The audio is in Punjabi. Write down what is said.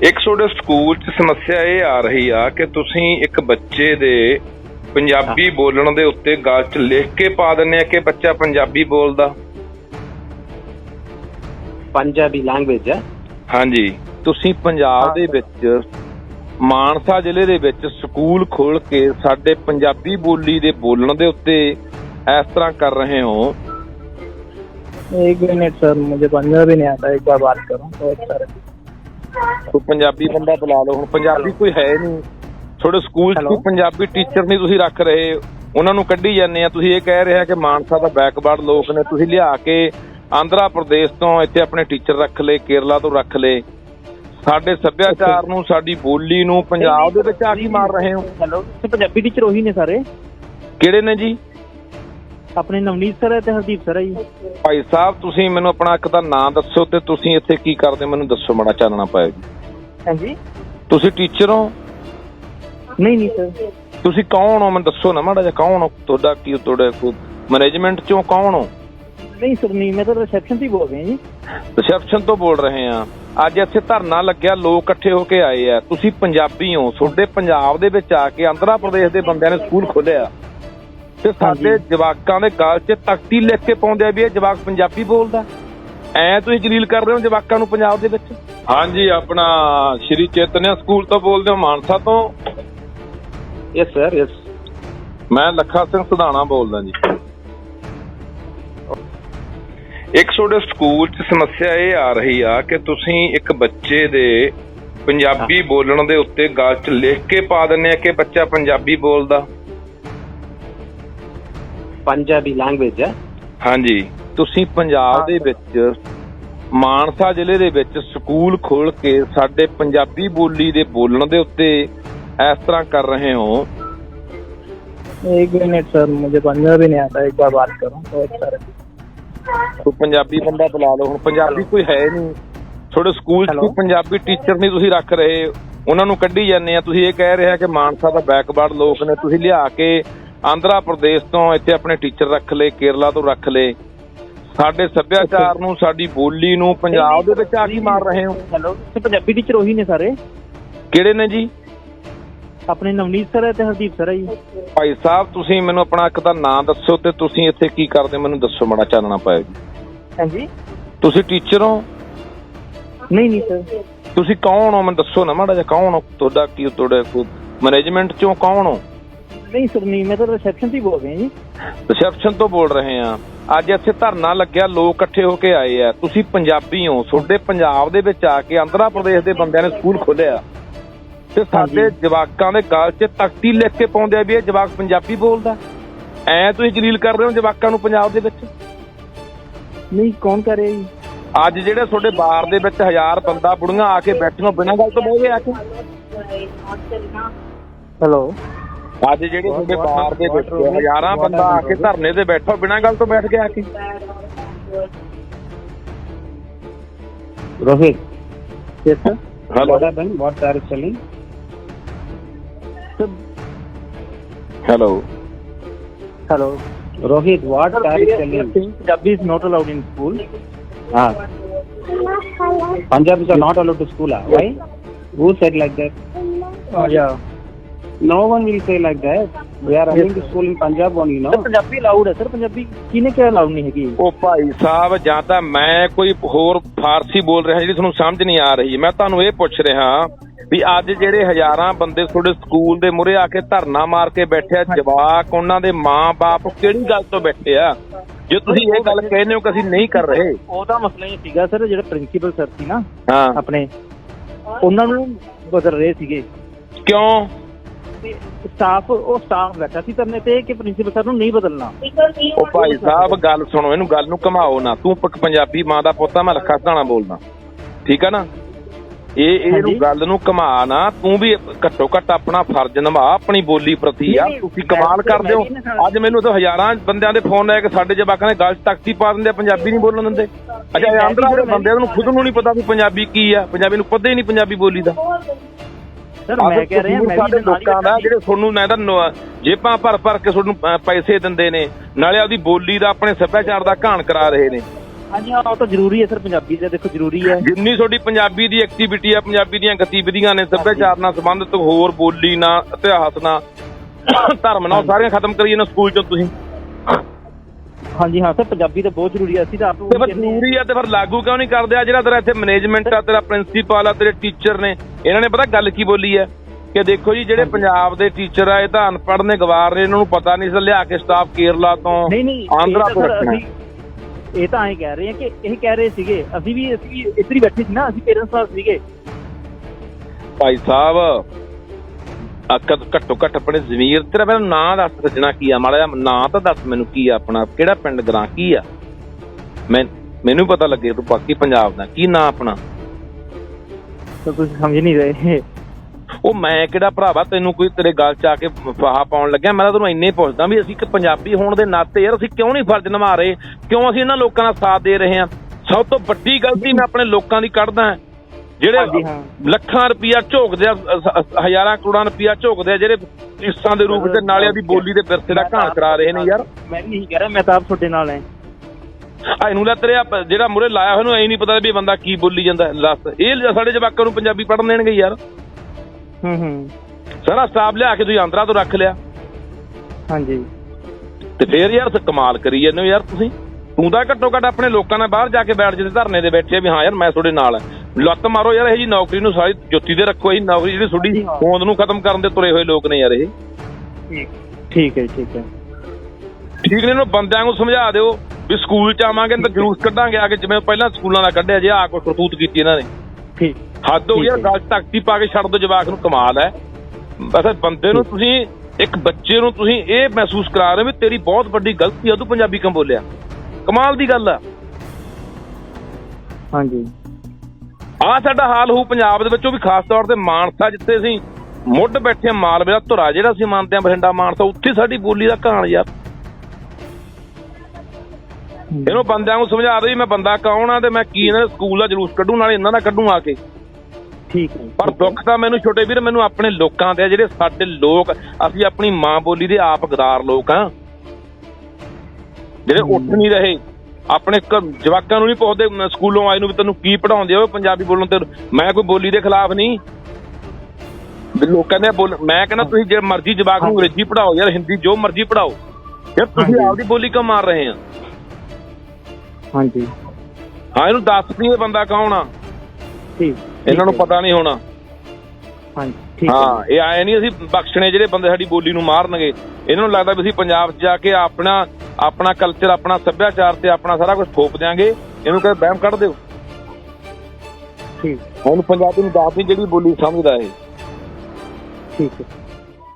ਇੱਕ ਤੁਹਾਡੇ ਸਕੂਲ 'ਚ ਸਮੱਸਿਆ ਇਹ ਆ ਰਹੀ ਆ ਕਿ ਤੁਸੀਂ ਇੱਕ ਬੱਚੇ ਦੇ ਪੰਜਾਬੀ ਬੋਲਣ ਦੇ ਉੱਤੇ ਗੱਲ 'ਚ ਲਿਖ ਕੇ ਪਾ ਦਿੰਦੇ ਆ ਕਿ ਬੱਚਾ ਪੰਜਾਬੀ ਬੋਲਦਾ पंजाबी लैंग्वेज है ਹਾਂਜੀ ਤੁਸੀਂ ਪੰਜਾਬ ਦੇ ਵਿੱਚ ਮਾਨਸਾ ਜ਼ਿਲ੍ਹੇ ਦੇ ਵਿੱਚ ਸਕੂਲ ਖੋਲ ਕੇ ਸਾਡੇ ਪੰਜਾਬੀ ਬੋਲੀ ਦੇ ਬੋਲਣ ਦੇ ਉੱਤੇ ਇਸ ਤਰ੍ਹਾਂ ਕਰ ਰਹੇ ਹੋ एक मिनट सर मुझे पंजाबी नहीं आता एक बार बात करूँ तो सर ਕੋਈ ਪੰਜਾਬੀ ਬੰਦਾ ਬੁਲਾ ਲਓ। ਹੁਣ ਪੰਜਾਬੀ ਕੋਈ ਹੈ ਨਹੀਂ। ਤੁਹਾਡੇ ਸਕੂਲ 'ਚ? ਕੋਈ ਪੰਜਾਬੀ ਟੀਚਰ ਨਹੀਂ ਤੁਸੀਂ ਰੱਖ ਰਹੇ। ਉਹਨਾਂ ਨੂੰ ਕੱਢੀ ਜਾਂਦੇ ਆ। ਤੁਸੀਂ ਇਹ ਕਹਿ ਰਹੇ ਕਿ ਮਾਨਸਾ ਦਾ ਬੈਕਵਰਡ ਲੋਕ ਨੇ। ਤੁਸੀਂ ਲਿਆ ਕੇ ਆਂਧਰਾ ਪ੍ਰਦੇਸ਼ ਤੋਂ ਇੱਥੇ ਆਪਣੇ ਟੀਚਰ ਰੱਖ ਲਏ ਕੇਰਲਾ ਤੋਂ ਰੱਖ ਲਏ। ਸਾਡੇ ਸੱਭਿਆਚਾਰ ਨੂੰ ਸਾਡੀ ਬੋਲੀ ਨੂੰ ਪੰਜਾਬ ਦੇ ਵਿੱਚ ਆ ਕੀ ਮਾਰ ਰਹੇ ਹੋ? ਹੈਲੋ ਪੰਜਾਬੀ ਟੀਚਰ ਉਹੀ ਨੇ ਸਾਰੇ। ਕਿਹੜੇ ਨੇ ਜੀ? ਆਪਣੇ ਨਵਨੀਤ ਸਰ ਹੈ ਤੇ ਹਰਦੀਪ ਸਰ ਹੈ ਜੀ। ਭਾਈ ਸਾਹਿਬ ਤੁਸੀਂ ਮੈਨੂੰ ਆਪਣਾ ਇੱਕ ਤਾਂ ਨਾਂ ਦੱਸੋ ਤੇ ਤੁਸੀਂ ਇੱਥੇ ਕੀ ਕਰਦੇ ਹੋ? ਮੈਨੂੰ ਦੱਸੋ ਮਾੜਾ ਚਾਨਣਾ ਪਾਇਓ ਜੀ। ਹਾਂਜੀ। ਤੁਸੀਂ ਟੀਚਰ ਹੋ? ਨਹੀਂ ਨਹੀਂ ਸਰ। ਤੁਸੀਂ ਕੌਣ ਹੋ ਮੈਨੂੰ ਦੱਸੋ ਨਾ ਮਾੜਾ ਜਿਹਾ ਕੌਣ ਹੋ? ਤੁਹਾਡਾ ਕੀ ਤੁਹਾਡੇ ਕੋਈ ਮੈਨੇਜਮੈਂਟ ਚੋਂ ਕੌਣ ਹੋ? ਨਹੀਂ ਸਰ ਨਹੀਂ ਮੈਂ ਤਾਂ ਰਿਸੈਪਸ਼ਨ ਤੋਂ ਹੀ ਬੋਲ ਰਿਹਾ ਜੀ। ਰਿਸੈਪਸ਼ਨ ਤੋਂ ਬੋਲ ਰਹੇ ਆ ਅੱਜ ਇੱਥੇ ਧਰਨਾ ਲੱਗਿਆ ਲੋਕ ਇਕੱਠੇ ਹੋ ਕੇ ਆਏ ਆ। ਤੁਸੀਂ ਪੰਜਾਬੀ ਹੋ ਤੁਹਾਡੇ ਪੰਜਾਬ ਦੇ ਵਿੱਚ ਆ ਕੇ ਆਂਧਰਾ ਪ੍ਰਦੇਸ਼ ਦੇ ਬੰਦਿਆਂ ਨੇ ਸਕੂਲ ਖੋਲਿਆ ਤੇ ਸਾਡੇ ਜਵਾਕਾਂ ਦੇ ਗਾਲ 'ਚ ਤਖਤੀ ਲਿਖ ਕੇ ਪਾਉਂਦੇ ਆ ਵੀ ਇਹ ਜਵਾਕ ਪੰਜਾਬੀ ਬੋਲਦਾ। ਐ ਤੁਸੀਂ ਜਲੀਲ ਕਰ ਰਹੇ ਹੋ ਜਵਾਕਾਂ ਨੂੰ ਪੰਜਾਬ ਦੇ ਵਿੱਚ? ਹਾਂਜੀ ਆਪਣਾ ਸ਼੍ਰੀ ਚੇਤਨਿਆ ਸਕੂਲ ਤੋਂ ਬੋਲਦੇ ਹਾਂ ਮਾਨਸਾ ਤੋਂ? ਯੈਸ ਸਰ ਯੈਸ ਮੈਂ ਲੱਖਾ ਸਿੰਘ ਸਧਾਣਾ ਬੋਲਦਾ ਜੀ। ਇੱਕ ਤੁਹਾਡੇ ਸਕੂਲ 'ਚ ਸਮੱਸਿਆ ਇਹ ਆ ਰਹੀ ਆ ਕਿ ਤੁਸੀਂ ਇੱਕ ਬੱਚੇ ਦੇ ਪੰਜਾਬੀ ਬੋਲਣ ਦੇ ਉੱਤੇ ਗੱਲ 'ਚ ਲਿਖ ਕੇ ਪਾ ਦਿੰਦੇ ਆ ਕਿ ਬੱਚਾ ਪੰਜਾਬੀ ਬੋਲਦਾ। पंजाबी लैंग्वेज है ਹਾਂਜੀ ਤੁਸੀਂ ਪੰਜਾਬ ਦੇ ਵਿੱਚ ਮਾਨਸਾ ਜ਼ਿਲ੍ਹੇ ਦੇ ਵਿੱਚ ਸਕੂਲ ਖੋਲ ਕੇ ਸਾਡੇ ਪੰਜਾਬੀ ਬੋਲੀ ਦੇ ਬੋਲਣ ਦੇ ਉੱਤੇ ਇਸ ਤਰ੍ਹਾਂ ਕਰ ਰਹੇ ਹੋ एक मिनट सर मुझे पंजाबी नहीं आता एक बार बात करूँ तो सर ਕੋਈ ਪੰਜਾਬੀ ਬੰਦਾ ਬੁਲਾ ਲਓ ਹੁਣ ਪੰਜਾਬੀ ਕੋਈ ਹੈ ਨਹੀਂ ਤੁਹਾਡੇ ਸਕੂਲ 'ਚ Hello? ਕੋਈ ਪੰਜਾਬੀ ਟੀਚਰ ਨਹੀਂ ਤੁਸੀਂ ਰੱਖ ਰਹੇ ਉਹਨਾਂ ਨੂੰ ਕੱਢੀ ਜਾਂਦੇ ਆ ਤੁਸੀਂ ਇਹ ਕਹਿ ਰਹੇ ਆ ਕਿ ਮਾਨਸਾ ਦਾ ਬੈਕਵਰਡ ਲੋਕ ਨੇ ਤੁਸੀਂ ਲਿਆ ਕੇ ਆਂਧਰਾ ਪ੍ਰਦੇਸ਼ ਤੋਂ ਇੱਥੇ ਆਪਣੇ ਟੀਚਰ ਰੱਖ ਲਏ ਕੇਰਲਾ ਤੋਂ ਰੱਖ ਲਏ। ਸਾਡੇ ਸੱਭਿਆਚਾਰ ਨੂੰ ਸਾਡੀ ਬੋਲੀ ਨੂੰ ਪੰਜਾਬ ਦੇ ਵਿੱਚ ਆ ਕੀ ਮਾਰ ਰਹੇ ਹੋ। ਹੈਲੋ ਤੇ ਪੰਜਾਬੀ ਟੀਚਰ ਉਹੀ ਨੇ ਸਾਰੇ? ਕਿਹੜੇ ਨੇ ਜੀ? ਆਪਣੇ ਨਵਨੀਤ ਸਰ ਤੇ ਹਰਦੀਪ ਸਰ ਜੀ। ਭਾਈ ਸਾਹਿਬ ਤੁਸੀਂ ਮੈਨੂੰ ਆਪਣਾ ਇੱਕ ਤਾਂ ਨਾਂ ਦੱਸੋ ਤੇ ਤੁਸੀਂ ਇੱਥੇ ਕੀ ਕਰਦੇ? ਮੈਨੂੰ ਦੱਸੋ ਮਾੜਾ ਚਾਨਣਾ ਪਾਇਓ ਜੀ। ਹਾਂਜੀ? ਤੁਸੀਂ ਟੀਚਰ ਹੋ? ਨਹੀਂ ਨਹੀਂ ਸਰ। ਤੁਸੀਂ ਕੌਣ ਹੋ ਮੈਨੂੰ ਦੱਸੋ ਨਾ ਮਾੜਾ ਜਿਹਾ ਕੌਣ ਹੋ? ਤੁਹਾਡਾ ਕੀ ਤੁਹਾਡੇ ਮੈਨੇਜਮੈਂਟ ਚੋਂ ਕੌਣ ਹੋ? ਨਹੀਂ ਸਰ ਨਹੀਂ ਮੈਂ ਤਾਂ ਰਿਸੈਪਸ਼ਨ ਤੋਂ ਹੀ ਬੋਲ ਰਿਹਾ ਜੀ। ਰਿਸੈਪਸ਼ਨ ਤੋਂ ਬੋਲ ਰਹੇ ਆ ਅੱਜ ਇੱਥੇ ਧਰਨਾ ਲੱਗਿਆ ਲੋਕ ਇਕੱਠੇ ਹੋ ਕੇ ਆਏ ਆ। ਤੁਸੀਂ ਪੰਜਾਬੀ ਹੋ। ਤੁਹਾਡੇ ਪੰਜਾਬ ਦੇ ਵਿੱਚ ਆ ਕੇ ਆਂਧਰਾ ਪ੍ਰਦੇਸ਼ ਦੇ ਬੰਦਿਆਂ ਨੇ ਸਕੂਲ ਖੋਲਿਆ ਤੇ ਸਾਡੇ। ਜਵਾਕਾਂ ਦੇ ਗਲ 'ਚ ਤਖਤੀ ਲਿਖ ਕੇ ਪਾਉਂਦੇ ਆ ਵੀ ਇਹ ਜਵਾਕ ਪੰਜਾਬੀ ਬੋਲਦਾ। ਐ ਤੁਸੀਂ ਜਲੀਲ ਕਰ ਰਹੇ ਹੋ ਜਵਾਕਾਂ ਨੂੰ ਪੰਜਾਬ ਦੇ ਵਿੱਚ? ਨਹੀਂ ਕੌਣ ਕਰ ਰਿਹਾ ਜੀ? ਅੱਜ ਜਿਹੜੇ ਤੁਹਾਡੇ ਬਾਰ ਦੇ ਵਿੱਚ ਹਜ਼ਾਰ ਬੰਦਾ ਬੁੜੀਆਂ ਆ ਕੇ ਬੈਠੀਆਂ ਬਿਨਾਂ ਗੱਲ ਤੋਂ ਬਹਿ ਗਏ ਆ ਕੇ। ਹੈਲੋ ਅੱਜ ਜਿਹੜੇ ਤੁਹਾਡੇ ਬਾਰ ਦੇ ਵਿੱਚ ਹਜ਼ਾਰਾਂ ਬੰਦਾ ਆ ਕੇ ਧਰਨੇ ਤੇ ਬੈਠਾ ਬਿਨਾਂ ਗੱਲ ਤੋਂ ਬੈਠ ਗਿਆ ਆ ਕੇ Rohit yes sir hello what happened what are you telling sir hello hello Rohit what are you telling Punjabi is not allowed in school. ah Punjabis are not allowed to school ah? why who said like that Uh, yeah. no one will say like that. We are running to school in Punjab only no? Punjabi allowed ਹੈ ਸਰ ਪੰਜਾਬੀ ਕਿਹਨੇ ਕਿਹਾ ਅਲਾਉਡ ਨਹੀਂ ਹੈਗੀ ਉਹ ਭਾਈ ਸਾਹਿਬ ਜਾਂ ਤਾਂ ਮੈਂ ਕੋਈ ਹੋਰ ਫਾਰਸੀ ਬੋਲ ਰਿਹਾ ਜਿਹੜੀ ਤੁਹਾਨੂੰ ਸਮਝ ਨਹੀਂ ਆ ਰਹੀ ਮੈਂ ਤੁਹਾਨੂੰ ਇਹ ਪੁੱਛ ਰਿਹਾ ਵੀ ਅੱਜ ਜਿਹੜੇ ਹਜ਼ਾਰਾਂ ਬੰਦੇ ਤੁਹਾਡੇ ਸਕੂਲ ਦੇ ਮੂਹਰੇ ਆ ਕੇ ਧਰਨਾ ਮਾਰ ਕੇ ਬੈਠੇ ਆ ਜਵਾਕ ਉਹਨਾਂ ਦੇ ਮਾਂ-ਬਾਪ ਕਿਹੜੀ ਗੱਲ ਤੋਂ ਬੈਠੇ ਆ ਜੇ ਤੁਸੀਂ ਇਹ ਗੱਲ ਕਹਿੰਦੇ ਹੋ ਕਿ ਅਸੀਂ ਨਹੀਂ ਕਰ ਰਹੇ ਉਹਦਾ ਮਸਲਾ ਇਹ ਸੀਗਾ ਸਰ ਜਿਹੜਾ ਪ੍ਰਿੰਸੀਪਲ ਸਰ ਸੀ ਨਾ ਹਾਂ ਆਪਣੇ ਉਹਨਾਂ ਨੂੰ ਬਦਲ ਰਹੇ ਸੀਗੇ ਕਿਉਂ ਸਟਾਫ ਉਹ ਸਟਾਫ ਬੈਠਾ ਸੀ ਧਰਨੇ ਤੇ ਕਿ ਪ੍ਰਿੰਸੀਪਲ ਸਰ ਨੂੰ ਨਹੀਂ ਬਦਲਣਾ। ਉਹ ਭਾਈ ਸਾਹਿਬ ਗੱਲ ਸੁਣੋ ਇਹਨੂੰ ਗੱਲ ਨੂੰ ਘਮਾਓ ਨਾ। ਤੂੰ ਪ- ਪੰਜਾਬੀ ਮਾਂ ਦਾ ਪੁੱਤ ਆ ਮੈਂ ਲੱਖਾ ਸਧਾਣਾ ਬੋਲਦਾ। ਠੀਕ ਆ ਨਾ? ਇਹ ਇਹਨੂੰ ਹਾਂਜੀ। ਗੱਲ ਨੂੰ ਘਮਾ ਨਾ ਤੂੰ ਵੀ ਘੱਟੋ ਘੱਟ ਆਪਣਾ ਫਰਜ਼ ਨਿਭਾ ਆਪਣੀ ਬੋਲੀ ਪ੍ਰਤੀ ਆ। ਨਹੀਂ, ਤੁਸੀਂ ਮੈਂ- ਕਮਾਲ ਕਰਦੇ ਹੋ। ਮੈਂ ਨਾ- ਅੱਜ ਮੈਨੂੰ ਤਾਂ ਹਜ਼ਾਰਾਂ ਬੰਦਿਆਂ ਦੇ ਫੋਨ ਲੈ ਕੇ ਸਾਡੇ ਜਵਾਕਾਂ ਦੇ ਗੱਲ ਤਖਤੀ ਪਾ ਦਿੰਦੇ ਆ ਪੰਜਾਬੀ ਨਹੀਂ ਬੋਲਣ ਦਿੰਦੇ। ਅੱਛਾ ਵੀ ਆਂਧਰਾ ਦੇ ਬੰਦਿਆਂ ਨੂੰ ਖੁਦ ਨੂੰ ਨਹੀਂ ਪਤਾ ਵੀ ਪੰਜਾਬੀ ਕੀ ਆ। ਪੰਜਾਬੀ ਨੂੰ ਪਤਾ ਹੀ ਨਹੀਂ ਪੰਜਾਬੀ ਬੋਲੀ ਦਾ। ਸਰ ਮੈਂ ਕਹਿ ਰਿਹਾ ਮੈਂ ਵੀ ਲੋਕਾਂ ਦਾ। ਜਿਹੜੇ ਤੁਹਾਨੂੰ ਨਾ ਇਹਦਾ ਜੇਬਾਂ ਭਰ ਭਰ ਕੇ ਤੁਹਾਨੂੰ ਪੈਸੇ ਦਿੰਦੇ ਨੇ ਨਾਲੇ ਆਪਦੀ ਬੋਲੀ ਦਾ ਆਪਣੇ ਸੱਭਿਆਚਾਰ ਦਾ ਘਾਣ ਕਰਾ ਰਹੇ ਨੇ। ਹਾਂਜੀ ਹਾਂ ਉਹ ਤਾਂ ਜ਼ਰੂਰੀ ਹੈ ਸਰ ਪੰਜਾਬੀ ਦਾ ਦੇਖੋ ਜ਼ਰੂਰੀ ਹੈ। ਜਿੰਨੀ ਤੁਹਾਡੀ ਪੰਜਾਬੀ ਦੀ ਐਕਟੀਵਿਟੀ ਆ ਪੰਜਾਬੀ ਦੀਆਂ ਗਤੀਵਿਧੀਆਂ ਨੇ ਸੱਭਿਆਚਾਰ ਨਾਲ ਸੰਬੰਧਿਤ ਹੋਰ ਬੋਲੀ ਨਾਲ ਇਤਿਹਾਸ ਨਾਲ ਧਰਮ ਨਾਲ ਸਾਰੀਆਂ ਖਤਮ ਕਰੀਏ ਨਾ ਸਕੂਲ ਚੋਂ ਤੁਸੀਂ। ਹਾਂਜੀ ਹਾਂ ਸਰ ਪੰਜਾਬੀ ਤਾਂ ਬਹੁਤ ਜ਼ਰੂਰੀ ਹੈ ਅਸੀਂ ਤਾਂ ਆਪ ਨੂੰ ਤੇ ਫਿਰ ਜ਼ਰੂਰੀ ਆ ਤੇ ਫਿਰ ਲਾਗੂ ਕਿਉਂ ਨਹੀਂ ਕਰਦੇ ਆ? ਜਿਹੜਾ ਤੇਰਾ ਇੱਥੇ ਮੈਨੇਜਮੈਂਟ ਆ ਤੇਰਾ ਪ੍ਰਿੰਸੀਪਲ ਆ ਤੇਰੇ ਟੀਚਰ ਨੇ ਇਹਨਾਂ ਨੇ ਪਤਾ ਗੱਲ ਕੀ ਬੋਲੀ ਹੈ ਕਿ ਦੇਖੋ ਜੀ ਜਿਹੜੇ ਪੰਜਾਬ ਦੇ ਟੀਚਰ ਆ ਇਹ ਤਾਂ ਅਨਪੜ੍ਹ ਨੇ ਗਵਾਰ ਨੇ ਇਹਨਾਂ ਨੂੰ ਪਤਾ ਨਹੀਂ ਸੀ ਲਿਆ ਕੇ ਸਟਾਫ ਕੇਰਲਾ ਤੋਂ ਨਹੀਂ ਨਹੀਂ ਆਂਧਰਾ ਤਾਂ ਰੱਖਣਾ। ਇਹ ਤਾਂ ਐਂ ਕਹਿ ਰਹੇ ਹਾਂ ਕਿ ਇਹ ਕਹਿ ਰਹੇ ਸੀਗੇ ਅਸੀਂ ਵੀ ਅਸੀਂ ਇੱਧਰ ਹੀ ਬੈਠੇ ਸੀ ਨਾ ਅਸੀਂ ਪੇਰੈਂਟਸ ਨਾਲ ਸੀਗੇ। ਭਾਈ ਸਾਹਿਬ ਘੱਟੋ ਘੱਟ ਆਪਣੇ ਜ਼ਮੀਰ ਤੇਰਾ ਮੈਨੂੰ ਨਾਂ ਦੱਸ ਰਚਨਾ ਕੀ ਆ? ਮਾੜਾ ਜਿਹਾ ਨਾਂ ਤਾਂ ਦੱਸ ਮੈਨੂੰ ਕੀ ਆ ਆਪਣਾ? ਕਿਹੜਾ ਪਿੰਡ ਗਰਾਂ ਕੀ ਆ? ਮੈਂ ਮੈਨੂੰ ਪਤਾ ਲੱਗੇ ਤੂੰ ਬਾਕੀ ਪੰਜਾਬ ਦਾ ਕੀ ਨਾਂ ਆਪਣਾ? ਤਾਂ ਤੁਸੀਂ ਸਮਝ ਨਹੀਂ ਰਹੇ। ਉਹ ਮੈਂ ਕਿਹੜਾ ਭਰਾਵਾ ਤੈਨੂੰ ਕੋਈ ਤੇਰੇ ਗੱਲ ਚ ਆ ਕੇ ਫਾਹਾ ਪਾਉਣ ਲੱਗਿਆ? ਮੈਂ ਤਾਂ ਤੈਨੂੰ ਇੰਨੇ ਪੁੱਛਦਾ ਵੀ ਅਸੀਂ ਇੱਕ ਪੰਜਾਬੀ ਹੋਣ ਦੇ ਨਾਤੇ ਯਾਰ ਅਸੀਂ ਕਿਉਂ ਨਹੀਂ ਫਰਜ਼ ਨਿਭਾ ਰਹੇ? ਕਿਉਂ ਅਸੀਂ ਇਹਨਾਂ ਲੋਕਾਂ ਦਾ ਸਾਥ ਦੇ ਰਹੇ ਹਾਂ? ਸਭ ਤੋਂ ਵੱਡੀ ਗਲਤੀ ਮੈਂ ਆਪਣੇ ਲੋਕਾਂ ਦੀ ਕੱਢਦਾ ਹਾਂ। ਜਿਹੜੇ। ਲੱਖਾਂ ਰੁਪਇਆ ਝੋਕਦੇ ਆ ਹਜ਼ਾਰਾਂ ਕਰੋੜਾਂ ਰੁਪਇਆ ਝੋਕਦੇ ਆ ਜਿਹੜੇ ਹਿੱਸਾਂ ਦੇ ਰੂਪ ਚ ਨਾਲਿਆਂ ਦੀ ਬੋਲੀ ਦੇ ਵਿਰਸੇ ਦਾ ਘਾਣ ਕਰਾ ਰਹੇ ਨੇ ਯਾਰ। ਮੈਂ ਵੀ ਇਹੀ ਕਹਿ ਰਿਹਾ ਮੈਂ ਤਾਂ ਆਪ ਤੁਹਾਡੇ ਨਾਲ ਹਾਂ। ਆ ਇਹਨੂੰ ਲੈ ਤੇਰੇ ਆਪ ਜਿਹੜਾ ਮੁਰੇ ਲਾਇਆ ਹੋਇਆ ਨੂੰ ਐ ਨਹੀਂ ਪਤਾ ਵੀ ਬੰਦਾ ਕੀ ਬੋਲੀ ਜਾਂਦਾ ਦੱਸ। ਇਹ ਸਾਡੇ ਜਵਾਕਾਂ ਨੂੰ ਪੰਜਾਬੀ ਪੜ੍ਹਨ ਦੇਣਗੇ ਯਾਰ। ਹੂੰ ਹੂੰ। ਸਾਰਾ ਸਟਾਫ ਲਿਆ ਕੇ ਤੁਸੀਂ ਆਂਦਰਾ ਤੋਂ ਰੱਖ ਲਿਆ। ਹਾਂਜੀ। ਤੇ ਫੇਰ ਯਾਰ ਕਮਾਲ ਕਰੀ ਜਾਂਦੇ ਹੋ ਯਾਰ ਤੁਸੀਂ। ਤੂੰ ਤਾਂ ਘੱਟੋ ਘੱਟ ਆਪਣੇ ਲੋਕਾਂ ਨਾਲ ਬਾਹਰ ਜਾ ਕੇ ਬੈਠ ਜਿੱਥੇ ਧਰਨੇ ਦੇ ਬੈਠੇ ਵੀ ਹਾਂ ਯਾਰ ਮੈਂ ਤੁਹਾਡੇ ਨਾਲ ਆ ਲੱਤ ਮਾਰੋ ਯਾਰ ਇਹ ਜੀ ਨੌਕਰੀ ਨੂੰ ਸਾਰੀ ਜੁੱਤੀ ਤੇ ਰੱਖੋ ਇਹ ਨੌਕਰੀ ਜਿਹੜੀ ਤੁਹਾਡੀ। ਹੋਂਦ ਨੂੰ ਖਤਮ ਕਰਨ ਦੇ ਤੁਰੇ ਹੋਏ ਲੋਕ ਨੇ ਯਾਰ ਇਹ। ਠੀਕ ਠੀਕ ਹੈ ਜੀ, ਠੀਕ ਹੈ। ਠੀਕ ਨੇ ਇਹਨੂੰ ਬੰਦਿਆਂ ਨੂੰ ਸਮਝਾ ਦਿਓ ਵੀ ਸਕੂਲ ਚ ਆਵਾਂਗੇ ਤਾਂ ਜਲੂਸ ਕੱਢਾਂਗੇ ਆ ਕੇ ਜਿਵੇਂ ਪਹਿਲਾਂ ਸਕੂਲਾਂ ਦਾ ਕੱਢਿਆ ਜੇ ਆ ਕੋਈ ਕਰਤੂਤ ਕੀਤੀ ਇਹਨਾਂ ਨੇ। ਠੀਕ ਹੱਦ ਹੋ ਗਈ ਯਾਰ ਠੀਕ ਹੈ। ਗੱਲ ਤਖਤੀ ਪਾ ਕੇ ਛੱਡ ਦੋ ਜਵਾਕ ਨੂੰ ਕਮਾਲ ਹੈ। ਬਸ ਬੰਦੇ ਨੂੰ ਤੁਸੀਂ ਇੱਕ ਬੱਚੇ ਨੂੰ ਤੁਸੀਂ ਇਹ ਮਹਿਸੂਸ ਕਰਾ ਰਹੇ ਹੋ ਵੀ ਤੇਰੀ ਬਹੁਤ ਵੱਡੀ ਗਲਤੀ ਆ ਤੂੰ ਪੰਜਾਬੀ ਕਿਉਂ ਬੋਲਿਆ ਕਮਾਲ ਦੀ ਗੱਲ ਆ। ਹਾਂਜੀ। ਆ ਸਾਡਾ ਹਾਲ ਹੋਊ ਪੰਜਾਬ ਦੇ ਵਿੱਚ ਵੀ ਖਾਸ ਤੌਰ ਤੇ ਮਾਨਸਾ ਜਿੱਥੇ ਅਸੀਂ ਮੁੱਢ ਬੈਠੇ ਮਾਲਵੇ ਦਾ ਧੁਰਾ ਜਿਹੜਾ ਅਸੀਂ ਮੰਨਦੇ ਆ ਬਠਿੰਡਾ ਮਾਨਸਾ ਉੱਥੇ ਸਾਡੀ ਬੋਲੀ ਦਾ ਕਹਾਣ ਯਾਰ। ਇਹਨੂੰ ਬੰਦਿਆਂ ਨੂੰ ਸਮਝਾ ਦਿਓ ਵੀ ਮੈਂ ਬੰਦਾ ਕੌਣ ਆ ਤੇ ਮੈਂ ਕੀ ਇਹਨਾਂ ਦੇ ਸਕੂਲ ਦਾ ਜਲੂਸ ਕੱਢੂ ਨਾਲੇ ਇਹਨਾਂ ਦਾ ਕੱਢੂ ਆ ਕੇ। ਠੀਕ ਹੈ। ਪਰ ਦੁੱਖ ਤਾਂ ਮੈਨੂੰ ਛੋਟੇ ਵੀਰ ਮੈਨੂੰ ਆਪਣੇ ਲੋਕਾਂ ਦੇ ਆ, ਜਿਹੜੇ ਸਾਡੇ ਲੋਕ ਅਸੀਂ ਆਪਣੀ ਮਾਂ ਬੋਲੀ ਦੇ ਆਪ ਗਦਾਰ ਲੋਕ ਆ। ਜਿਹੜੇ ਉੱਠ ਨਹੀਂ ਰਹੇ। ਆਪਣੇ ਜਵਾਕਾਂ ਨੂੰ ਨਹੀਂ ਪੁੱਛਦੇ ਸਕੂਲੋਂ ਆਏ ਨੂੰ ਵੀ ਤੈਨੂੰ ਕੀ ਪੜਾਉਂਦੇ ਹੋ ਪੰਜਾਬੀ ਬੋਲਣ ਤੇ ਮੈਂ ਕੋਈ ਬੋਲੀ ਦੇ ਖਿਲਾਫ ਨਹੀਂ। ਵੀ ਲੋਕਾਂ ਨੇ ਬੋਲ ਮੈਂ ਕਹਿੰਦਾ ਤੁਸੀਂ ਜੇ ਮਰਜ਼ੀ ਜਵਾਕ ਨੂੰ ਅੰਗਰੇਜ਼ੀ ਪੜਾਓ ਯਾਰ ਹਿੰਦੀ ਜੋ ਮਰਜ਼ੀ ਪੜਾਓ ਯਾਰ ਤੁਸੀਂ। ਆਪਦੀ ਬੋਲੀ ਕਿਉਂ ਮਾਰ ਰਹੇ ਆ? ਹਾਂਜੀ। ਹਾਂ ਇਹਨੂੰ ਦੱਸ ਨਹੀਂ ਇਹ ਬੰਦਾ ਕੌਣ ਆ? ਠੀਕ। ਇਹਨਾਂ ਨੂੰ। ਪਤਾ ਨਹੀਂ ਹੋਣਾ। ਹਾਂਜੀ। ਹਾਂ ਇਹ ਆਏ ਨਹੀਂ ਅਸੀਂ ਬਖਸ਼ਣੇ ਜਿਹੜੇ ਬੰਦੇ ਸਾਡੀ ਬੋਲੀ ਨੂੰ ਮਾਰਨਗੇ ਇਹਨਾਂ ਨੂੰ ਲੱਗਦਾ ਵੀ ਅਸੀਂ ਪੰਜਾਬ 'ਚ ਜਾ ਕੇ ਆਪਣਾ ਆਪਣਾ ਕਲਚਰ ਆਪਣਾ ਸੱਭਿਆਚਾਰ ਤੇ ਆਪਣਾ ਸਾਰਾ ਕੁਝ ਥੋਪ ਦਿਆਂਗੇ। ਇਹਨੂੰ ਕਹਿੰਦੇ ਬਹਿਮ ਕੱਢ ਦਿਓ। ਠੀਕ। ਹੁਣ ਪੰਜਾਬੀ ਨੂੰ ਦੱਸਦੀ ਜਿਹੜੀ ਬੋਲੀ ਸਮਝਦਾ ਇਹ। ਠੀਕ ਹੈ।